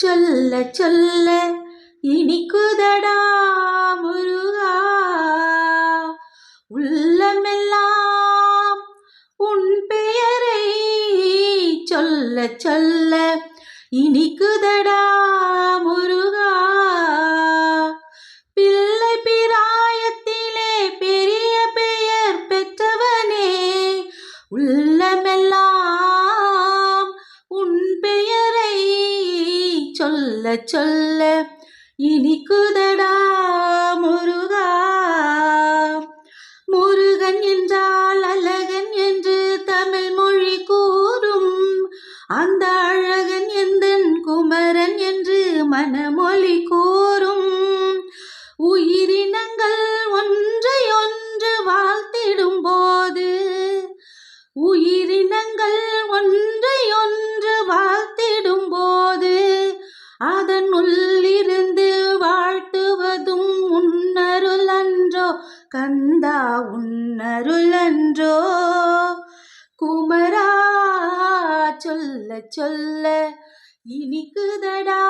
சொல்ல சொல்ல இனிக்குதடா முருகா. உள்ளமெல்லாம் உன் பெயரை சொல்ல சொல்ல இனிக்குதடா முருகா. பிள்ளை பிராயத்திலே பெரிய பெயர் பெற்றவனே. உள்ள சொல்ல சொல்ல இனிக்குதடா முருகா. முருகன் என்றால் அழகன் என்று தமிழ் மொழி கூறும். அந்த அழகன் எந்தன் குமரன் என்று மனமொழி கூறும். உயிரினங்கள் ஒன்றை ஒன்று வாழ்த்திடும் போது உயிரினங்கள் கந்தா உன்னருளன்றோ? குமரா சொல்ல சொல்ல இனிக்குதடா?